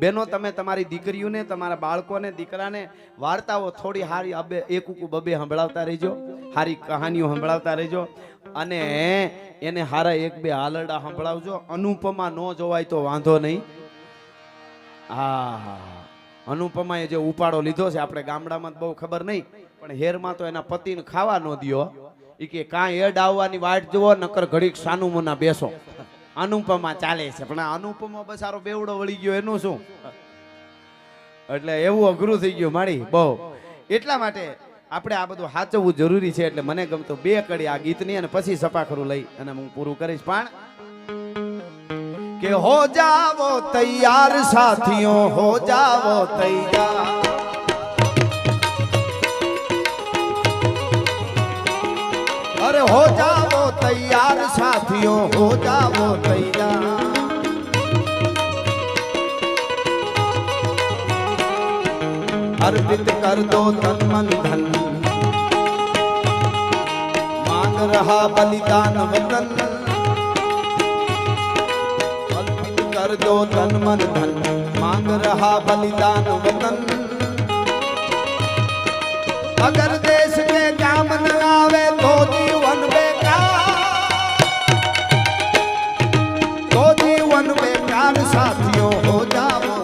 બેનો, તમે તમારી દીકરીઓને, તમારા બાળકોને, દીકરાને વાર્તાઓ થોડી હારી અબે, એક ઉકુ બબે સંભળાવતા રહેજો, હારી કહાનીઓ સંભળાવતા રહેજો અને એને હારા એક બે હાલરડા સંભળાવજો. અનુપમા ન જોવાય તો વાંધો નહીં. હા હા અનુપમાએ જે ઉપાડો લીધો છે, આપણે ગામડામાં બહુ ખબર નહીં, પણ હેરમાં તો એના પતિને ખાવા ન દ્યો. એ કે કાંઈ એડ આવવાની વાટ જુઓ, નકર ઘડીક સાનુમોના બેસો. અનુપમા ચાલે છે. પણ અનુપમા બસારો બેવડો વળી ગયો એનું શું? એટલે એવું અઘરું થઈ ગયું મારી, બહુ. એટલા માટે આપણે આ બધું સાચવવું જરૂરી છે એટલે મને ગમતું બે કડી આ ગીતની અને પછી સપાખરું લઈ અને હું પૂરું કરીશ. પણ કે હો જાવો તૈયાર સાથીઓ, હો જાવો તૈયાર. અરે હો જાવો તૈયાર સાથીઓ હો જાવો તૈયાર અર્પિત કર દો તન મન ધન માંગ રહા બલિદાન વતન અર્પિત કર દો તન મન ધન માંગ રહા બલિદાન વતન અગર દેશ કે કામ ન આવે તો યાર સાથીઓ હો જાઓ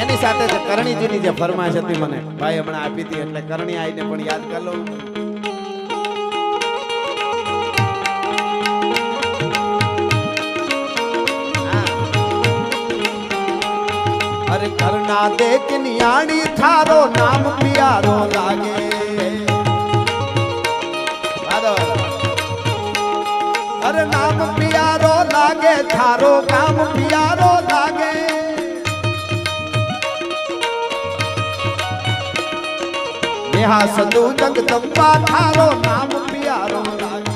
એની સાથે કરણીજીની જે ફરમાશ હતી મને ભાઈ હમણાં આપી હતી એટલે કરણી આવીને પણ યાદ કરી લઉં. અરે કરના દેખ નિયાણી થારો નામ પિયારો લાગે. અરે નામ પિયારો લાગે થારો કામ પિયારો લાગે. નેહા સદુ જગદંબા થારો નામ પિયારો લાગે.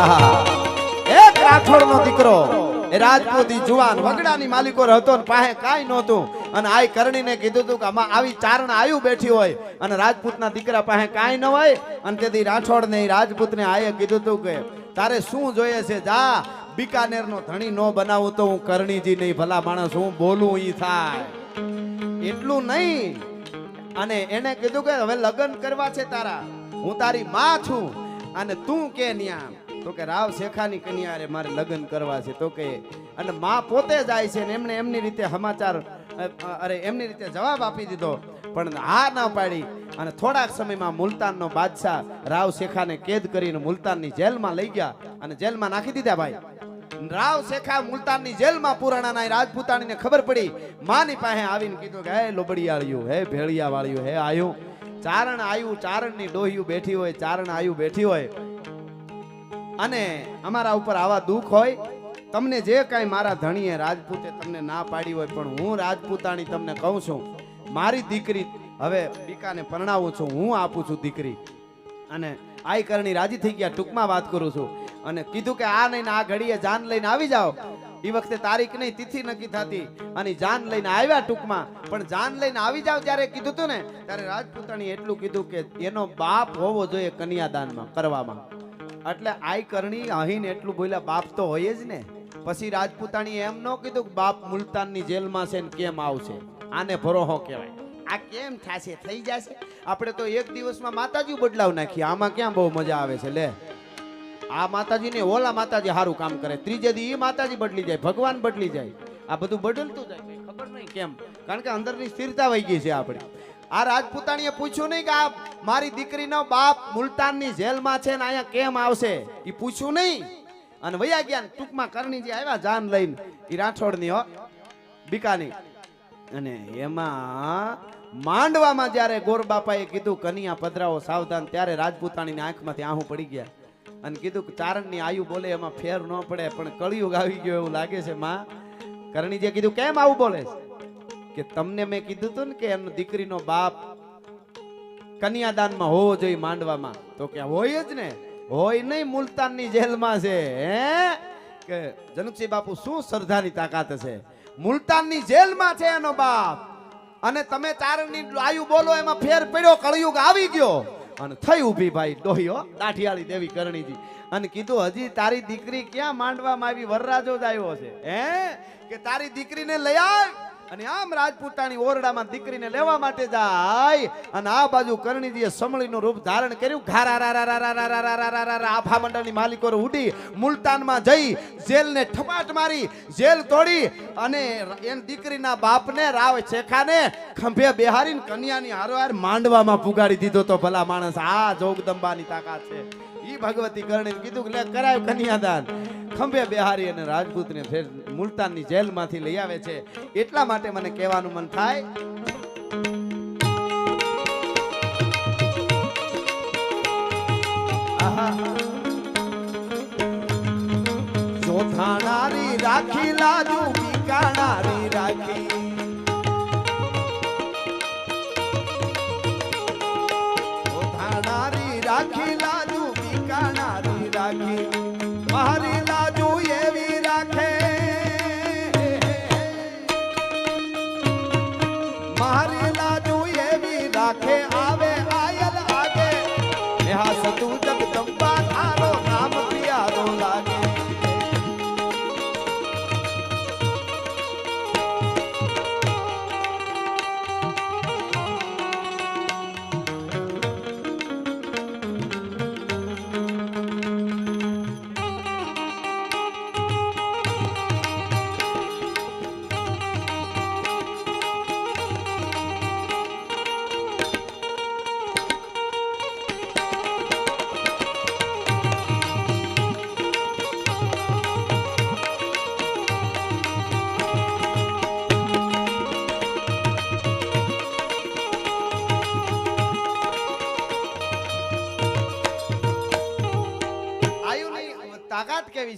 આહા. એક રાઠોડનો દીકરો, એ રાજપૂતી જુવાન, વગડાની માલિકો હતો ને પાસે કાંઈ નહોતું. અને આય કરણીને કીધું હતું કે આમાં આવી ચારણ આવ્યું બેઠી હોય અને રાજપૂતના દીકરા પાસે કાંઈ ન હોય. અને તેથી રાઠોડને રાજપૂતને આયે કીધું હતું કે, તારે શું જોઈએ છે? જા, બિકાનેરનો ધણી ન બનાવું તો હું કરણીજી નહીં, ભલા માણસ, હું બોલું ઈ થાય. એટલું નહીં. અને એને કીધું કે, હવે લગ્ન કરવા છે તારા. હું તારી માં છું. અને તું કે ન્યા. તો કે, રાવ શેખાની કન્યા મારે લગ્ન કરવા છે. તો કે, અને માં પોતે જાય છે ને એમને એમની રીતે સમાચાર અરે, એમની રીતે જવાબ આપી દીધો. પણ હા ના પાડી અને થોડાક સમયમાં મુલતાનનો બાદશાહ રાવ શેખાને કેદ કરીને મુલતાનની જેલમાં લઈ ગયા અને જેલમાં નાખી દીધા ભાઈ. રાવ શેખા મુલતાનની જેલમાં પુરાણાના રાજપૂતાણીને ખબર પડી. માની પાસે આવીને કીધું કે હે લોબડિયાળિયું હે ભેળિયા વાળ્યું હે આયું. ચારણ આયુ, ચારણની ડોહિયું બેઠી હોય, ચારણ આયુ બેઠી હોય. અને અમારા ઉપર આવા દુઃખ હોય તમને જે કાંઈ મારા ધણીએ રાજપૂતે તમને ના પાડી હોય, પણ હું રાજપૂતાણી તમને કહું છું, મારી દીકરી, હવે બીકાને પરણાવું છું, હું આપું છું દીકરી. અને આઈ કરણી રાજી થઈ ગયા, ટૂંકમાં વાત કરું છું. અને કીધું કે આ નહીં આ ઘડીએ જાન લઈને આવી જાઓ. એ વખતે તારીખ નહીં, તિથિ નક્કી થતી. અને જાન લઈને આવ્યા ટૂંકમાં, પણ જાન લઈને આવી જાવ ત્યારે કીધું તું ને, ત્યારે રાજપૂતાણી એટલું કીધું કે એનો બાપ હોવો જોઈએ કન્યાદાનમાં, કરવામાં. એટલે આઈ કરણી અહીં એટલું બોલ્યા, બાપ તો હોય જ ને. પછી રાજપૂતાણી એમ ન કીધું કે બાપ મુલતાનની જેલમાં છે ને કેમ આવશે? આને ભરોહો કહેવાય. આ કેમ થશે? થઈ જશે? આપણે તો એક દિવસમાં માતાજી બદલાવ નાખીએ. આમાં ક્યાં બહુ મજા આવે છે? લે. આ માતાજી ને ઓલા માતાજી સારું કામ કરે. ત્રીજે દી એ માતાજી બદલી જાય, ભગવાન બદલી જાય. આ બધું બદલતું જાય. ખબર નહીં કેમ. કારણ કે અંદરની સ્થિરતા વહી ગઈ છે આપણી. આ રાજપૂતાણીએ પૂછ્યું નહીં કે આ મારી દીકરીનો બાપ મુલતાનની જેલમાં છે ને અહીંયા કેમ આવશે? એ પૂછ્યું નહીં. અને વયા ગયા ટૂંકમાં કરણીજી આવ્યા, જાન લઈને એ રાઠોડની, હો બીકાની અને એમાં માંડવામાં જ્યારે ગોરબાપાએ કીધું કનિયા પધરાવો સાવધાન, ત્યારે રાજપૂતાણીની આંખમાંથી આહું પડી ગયા. અને કીધું કે ચારણની આયુ બોલે, એમાં ફેર ન પડે, પણ કળિયુગ આવી ગયો એવું લાગે છે, માં. કરણીજીએ કીધું, કેમ આવું બોલે કે તમને મેં કીધું હતું ને કે એમનો દીકરીનો બાપ કન્યાદાનમાં હોવો જોઈએ માંડવામાં. તો કે હોય જ ને. હોય નહીં મુલતાનની જેલમાં છે, હે? કે જનકસિંહ બાપુ શું શ્રદ્ધાની તાકાત છે મુલતાનની જેલમાં છે એનો બાપ. અને તમે ચારણની આયુ બોલો, એમાં ફેર પડ્યો, કળિયુગ આવી ગયો. અને થઈ ઊભી ભાઈ ડોહીઓ દાઠિયાળી દેવી કરણીજી. અને કીધું, હજી તારી દીકરી ક્યાં માંડવામાં આવી? વરરાજો જ આવ્યો છે. હે? કે તારી દીકરીને લઈ આવ. અને આમ રાજપૂતાની ઓરડામાં દીકરીને લેવા માટે જાય અને આ બાજુ કરણીજીએ સમળીનું રૂપ ધારણ કર્યું. ઘારા આફા મંડળની માલિકો ઉડી મુલતાનમાં જઈ જેલને ઠપાટ મારી, જેલ તોડી અને એન દીકરીના બાપને, રાવ શેખાને ખંભે બેહારીને કન્યાની હારોહાર માંડવામાં પુગાડી દીધો તો ભલા માણસ આ જોગદંબાની તાકાત છે. ઈ ભગવતી કરણીને કીધું કે લે કરાય કન્યાદાન. ખંભે બિહારી અને રાજપૂતને ફેર મુલતાનની જેલમાંથી લઈ આવે છે. એટલા માટે મને કહેવાનું મન થાય. આહા. રાખી લાજુ બીકાણારી la que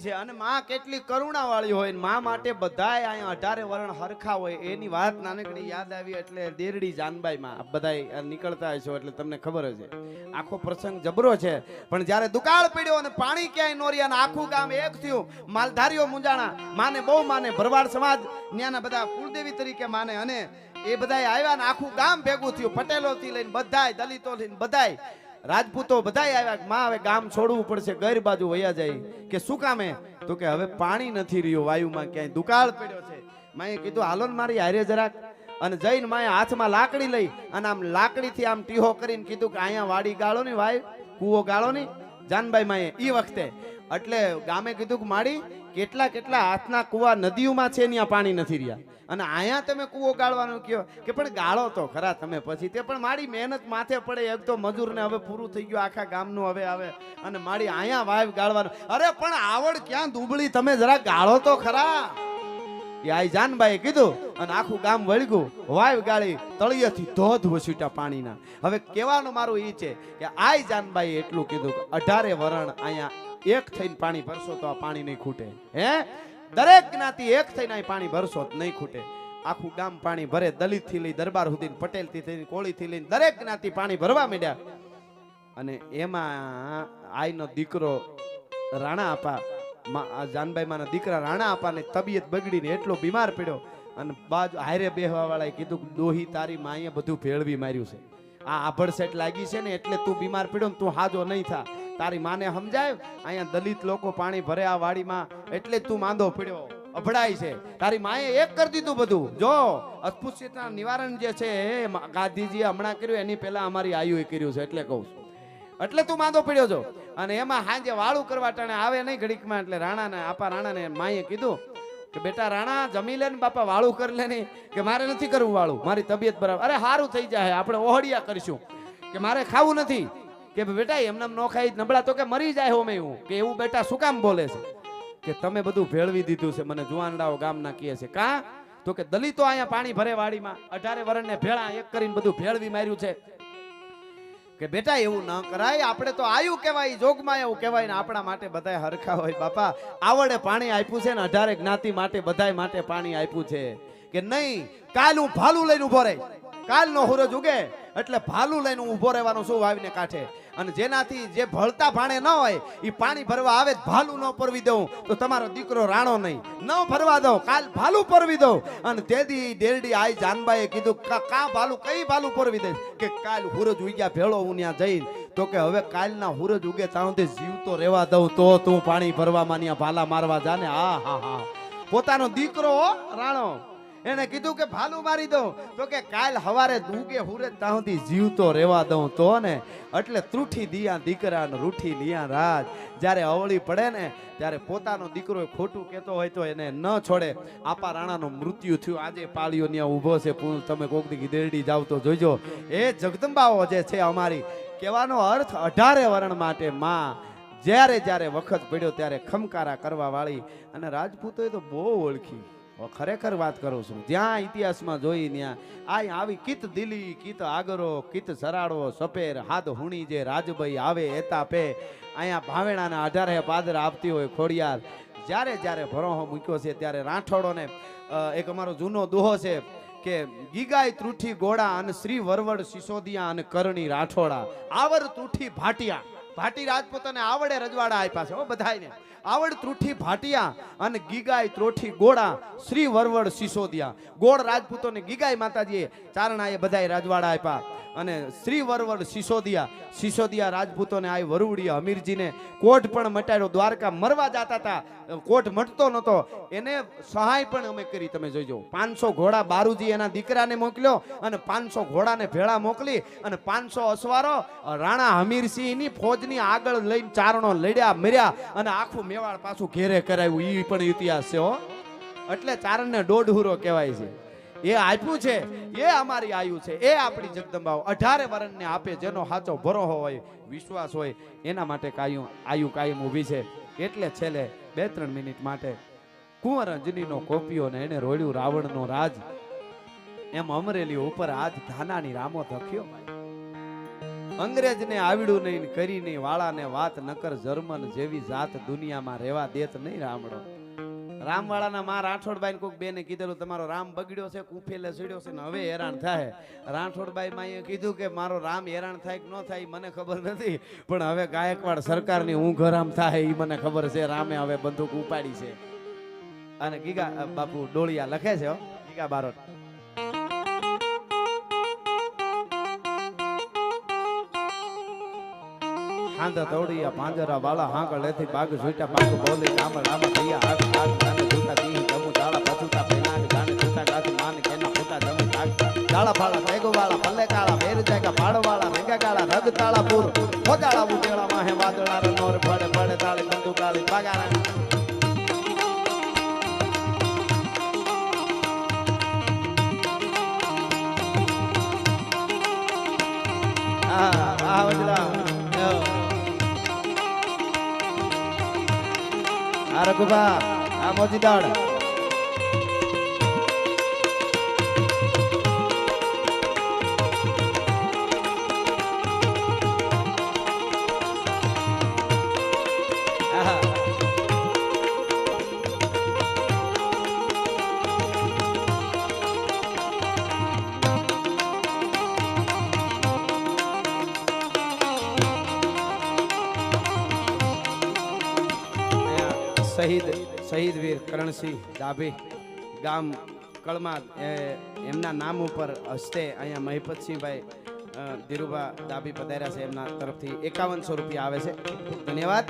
છે. અને માં કેટલી કરુણા વાળી હોયમાં માટે બધાય અઢારે વર્ણ હરખા હોય. એની વાત નાનકડી યાદ આવી એટલે દેરડી જાનબાઈ માં. બધા નીકળતા છો એટલે તમને ખબર છે આખો પ્રસંગ જબરો છે. પણ જ્યારે દુકાળ પડ્યો અને પાણી ક્યાંય નો અને આખું ગામ એક થયું, માલધારીઓ મુંજાણા માને બહુ માને ભરવાડ સમાજ ત્યાંના બધા કુળદેવી તરીકે માને અને એ બધાય આવ્યા ને આખું ગામ ભેગું થયું. પટેલો થી લઈને બધાય દલિતો લઈને બધાય. રાજપૂતો બધા આવ્યા માં, હવે ગામ છોડવું પડશે, ગેર બાજુ વયા જાય. કે શું કામે? તો કે, હવે પાણી નથી રહ્યું, વાયુમાં ક્યાંય દુકાળ પડ્યો છે. માએ કીધું, હાલો ને મારી હારે જરાક. અને જઈને માએ હાથમાં લાકડી લઈ અને આમ લાકડીથી આમ ટીહો કરીને કીધું કે, અહીંયા વાડી ગાળો ની વાય કૂવો ગાળો ની. જાનબાઈ માએ ઈ વખતે. એટલે ગામે કીધું કે માડી કેટલા કેટલા હાથના કુવા નદીઓમાં છે, ત્યાં પાણી નથી રહ્યા. અને અહીંયા તમે કૂવો ગાળવાનું કહો કે, પણ ગાળો તો ખરા તમે પછી તે, પણ મારી મહેનત માથે પડે એક તો મજૂરને હવે પૂરું થઈ ગયું, આખા ગામનું હવે આવે. અને મારી અહીંયા વાવ ગાળવાનું. અરે, પણ આવડ ક્યાં દુબળી, તમે જરા ગાળો તો ખરા. એ આઈ જાનબાઈએ કીધું અને આખું ગામ વળગ્યું. વાવ ગાળી તળિયેથી ધોધ વસૂટા પાણીના. હવે કહેવાનું મારું એ છે કે આઈ જાનબાઈએ એટલું કીધું અઢારે વરણ અહીંયા એક થઈને પાણી ભરશો તો આ પાણી નહીં ખૂટે. હે? દરેક જ્ઞાતિ એક થઈને અહીં પાણી ભરશો તો નહીં ખૂટે. આખું ગામ પાણી ભરે દલિતથી લઈ દરબાર સુધી પટેલથી લઈને કોળી થી લઈને દરેક જ્ઞાતિ પાણી ભરવા માંડ્યા. અને એમાં આઈનો દીકરો રાણા આપા આ માના દીકરા રાણા આપાને તબિયત બગડીને એટલો બીમાર પડ્યો અને બાજુ હારે બેહવા વાળાએ કીધું દોહી તારી માએ બધું ભેળવી માર્યું છે. આ આભડ સેટ લાગી છે ને એટલે તું બીમાર પડ્યો ને તું હાજો નહીં થા. તારી માને સમજાય? અહીંયા દલિત લોકો પાણી ભરે આ વાડીમાં એટલે તું માંદો પડ્યો. અભડાય છે. તારી માએ એક કરી દીધું બધું. જો અસ્પૃશ્યતા નિવારણ જે છે, એ ગાંધીજીએ હમણાં કર્યું, એની પહેલા અમારી આયુએ કર્યું છે, એટલે કહું છું. એટલે તું માંદો પડ્યો છો. અને એમાં હાજે વાળું કરવા ટાણે આવે નહીં ઘડીકમાં, એટલે રાણાને, આપા રાણાને માએ કીધું કે બેટા રાણા, જમી લે ને બાપા, વાળું કરી લે નહીં, કે મારે નથી કરવું વાળું, મારી તબિયત બરાબર. અરે સારું થઈ જાય, આપણે ઓહડિયા કરીશું. કે મારે ખાવું નથી. કે બેટા, એમને એમ નો ખાઈ નબળા તો કે મરી જાય હોમે એવું. કે એવું બેટા શું કામ બોલે છે? કે તમે બધું ભેળવી દીધું છે, મને જુવાનડાઓ ગામના કહે છે. કા? તો કે દલિતો અહીંયા પાણી ભરે વાડીમાં, અઢારે વરણને ભેળા એક કરીને બધું ભેળવી માર્યું છે. કે બેટા, એવું ન કરાય. આપણે તો આયુ કહેવાય જોગમાં એવું કહેવાય ને આપણા માટે બધા હરખા હોય. બાપા, આવડે પાણી આપ્યું છે ને અઢારે જ્ઞાતિ માટે, બધાય માટે પાણી આપ્યું છે. કે નહીં, કાલ હું ભાલું લઈને ઊભો રહી. કાલ નો હુરજ ઉગે, એટલે ભાલું લઈને ઊભો રહેવાનું શું વાવીને કાંઠે. અને જેનાથી જે ભળતા ભાણે ન હોય એ પાણી ભરવા આવે, ભાલું ન પરવી દઉં, તો તમારો દીકરો રાણો નહીં. ન ભરવા દઉં, કાલ ભાલું પરવી દઉં. અને તેથી ડેરડી આઈ જાનબાઈએ કીધું, કા ભાલું, કઈ ભાલું પરવી દઈશ? કે કાલ હુરજ ઉગ્યા, ભેળો હું ત્યાં જઈને. તો કે હવે કાલના હુરજ ઉગે ત્યાં સુધી જીવતો રહેવા દઉં, તો તું પાણી ભરવામાં ત્યાં ભાલા મારવા જાને હા હા હા. પોતાનો દીકરો રાણો. એને કીધું કે, ભાલું મારી દઉં. તો કે, કાલ હવારે ઉગે હુરે ત્યાં જીવતો રહેવા દઉં તો ને એટલે ત્રુઠી દિયા દીકરા ને રૂઠી લિયા રાજ. જ્યારે અવળી પડે ને, ત્યારે પોતાનો દીકરો ખોટું કહેતો હોય તો એને ન છોડે. આપા રાણાનું મૃત્યુ થયું. આજે પાળીઓ ત્યાં ઊભો છે. પૂર્ણ, તમે કોક દી દેરડી જાવ તો જોજો એ જગદંબાઓ જે છે અમારી, કહેવાનો અર્થ અઢારે વર્ણ માટે માં. જ્યારે જ્યારે વખત પડ્યો ત્યારે ખમકારા કરવા વાળી અને રાજપૂતોએ તો બહુ ઓળખી. ખરેખર વાત કરું છું. જ્યાં ઇતિહાસમાં જોઈ ત્યાં આ આવી કિત દિલી, કિત આગરો, કિત સરાડો સપેર હાથ હુણી જે રાજભાઈ આવે એતા પે અહીંયા ભાવેણાના અઢારે પાદર આપતી હોય ખોડિયાર. જ્યારે જ્યારે ભરોહો મૂક્યો છે ત્યારે રાઠોડોને એક અમારો જૂનો દોહો છે કે ગીગાય ત્રુઠી ગોળા અને શ્રી વરવડ સિસોદિયા અને કરણી રાઠોડા. આવર ત્રુઠી ભાટિયા. ભાટી રાજપૂતોને આવડે રજવાડા આપ્યા છે હો બધાયને. આવડ ત્રુઠી ભાટિયા અને ગીગાય ત્રોઠી ગોળા શ્રી વરવડ સિસોદિયા. ગોળ રાજપૂતોને ગીગાય માતાજીએ ચારણાએ બધાય રાજવાડા આપ્યા. અને શ્રી વરવડ સિસોદિયા સિસોદિયા રાજપૂતોને આ વરુડીયા હમીરજીને કોટ પણ મટાડ્યો, દ્વારકા મરવા જતા હતા કોટ મટતો નતો. એને સહાય પણ અમે કરી, તમે જોઈજો. પાંચસો ઘોડા બારુજી એના દીકરાને મોકલ્યો અને પાંચસો ઘોડાને ભેળા મોકલી અને પાંચસો અસવારો રાણા હમીરસિંહની ફોજની આગળ લઈને ચારણો લડ્યા, મર્યા અને આખું મેવાડ પાછું ઘેરે કરાવ્યું એ પણ ઇતિહાસ છે, હો. એટલે ચારણને દોઢહુરો કહેવાય છે. એ આપ્યું છે, એ અમારી આયુ છે, એ આપણી જગદંબાઓ. અઢારે વરણને આપે, જેનો સાચો ભરો હોય, વિશ્વાસ હોય, એના માટે કાયું, આયુ કાયમ ઊભી છે. એટલે છેલ્લે બે ત્રણ મિનિટ માટે કુંવર અંજનીનો કોપિયો ને એને રોળ્યું રાવણનો રાજ. એમ અમરેલી ઉપર આજ ધાનાની રામો ધખ્યો અંગ્રેજને આવડ્યું નહીં કરી નહીં, વાળાને વાત નકર જર્મન જેવી જાત દુનિયામાં રહેવા દેત નહીં રામડો. રામવાળાના માં રાઠોડબાઈ કોઈક બેને કીધેલું, તમારો રામ બગડ્યો છે, કુફેલે સડ્યો છે ને હવે હેરાન થાય. રાઠોડબાઈ માં કીધું કે, મારો રામ હેરાન થાય કે ન થાય મને ખબર નથી, પણ હવે ગાયકવાડ સરકારની ઊંઘ હરામ થાય એ મને ખબર છે, રામે હવે બંદૂક ઉપાડી છે. અને ગીગા બાપુ ડોળિયા લખે છે ગીગા બારોટ. આંધા દોડીયા, પાંજરા વાળા હાંગળેથી બાગ ઝૂટા બાગ બોલી કામળ, આમ થયા હાથ હાથ ગાને ઝૂટા દી ગમુ ડાળા પાછુતા પેલા ગાને ઝૂટા ગાથી માન, કેના ફૂટા જમી તાક ડાળા ફાળા, ભેગો વાળા ભલે કાળા વેર જાગા પાડવાળા રેગા કાળા, રગ, તાળા, પૂર. ખોજાળા ઉજેળા, માહે, વાદળા નોર પડે પડે તાળી આ રઘુભા આ મોજીદાળ શહીદ વીર કરણસિંહ ડાભી ગામ કળમા એમના નામ ઉપર હસ્તે અહીંયા મહિપતસિંહભાઈ ધીરુભા ડાભી પધાર્યા છે. એમના તરફથી એકાવનસો રૂપિયા આવે છે. ધન્યવાદ.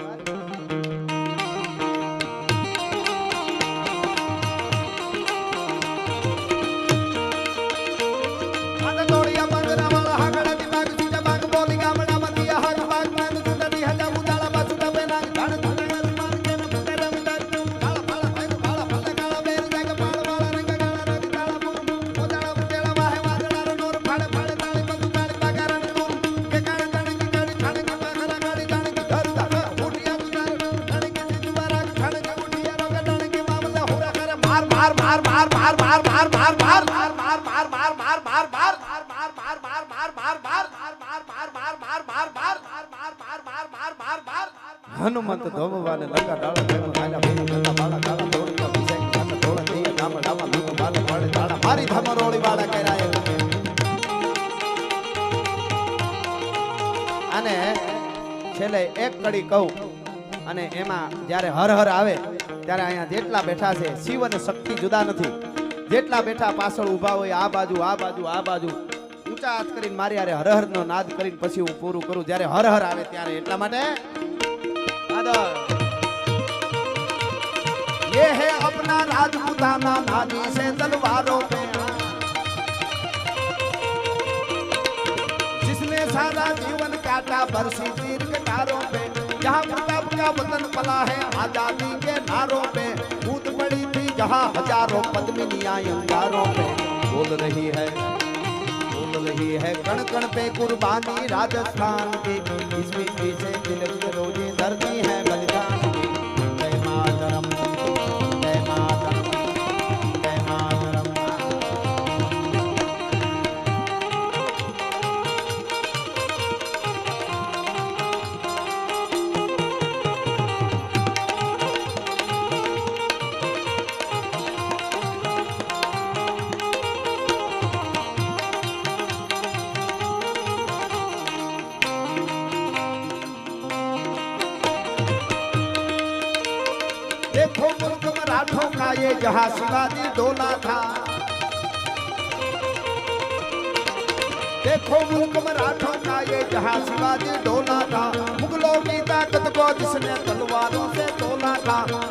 માર માર માર માર માર માર માર માર માર માર માર માર માર માર માર હનુમંત ધોમવાને લગા ડાળા પ્રેમ આલા ભીના ગંગા બાળા કાળા દોડી વિજય કાતા ધોળા દઈએ ડામા ડામા લૂટ બાલે પડે ડાળા મારી ધમરોળી વાળા કરાય અને છેલ્લે એક કડી કહું અને એમાં જ્યારે હર હર આવે ત્યારે અહીંયા જેટલા બેઠા છે શિવ અને શક્તિ જુદા નથી જેટલા બેઠા પાછળ ઊભા હોય આ બાજુ આ બાજુ આ બાજુ ઊંચા હાથ કરીને મારી હારે હર હર નો નાદ કરીને પછી હું પૂરું કરું જ્યારે હર હર આવે ત્યારે એટલા માટે આદર ये है अपना राजपूताना नानी से तलवारों पे जिसने सारा जीवन काटा बरसी तीर कटारों पे जहाँ प्रताप का वतन पला है, आज़ादी के नारों पे। कूद पड़ी थी जहाँ हज़ारों पद्मिनियाँ अंगारों पे। बोल रही है, बोल रही है कण कण पे कुर्बानी राजस्थान की। इस मिट्टी से रोज़े धरती है बलिदान। जहाँ शिवाजी डोला था। देखो मुल्क मराठों का ये जहाँ शिवाजी डोला था। मुगलों की ताकत को जिसने तलवारों से तोला था।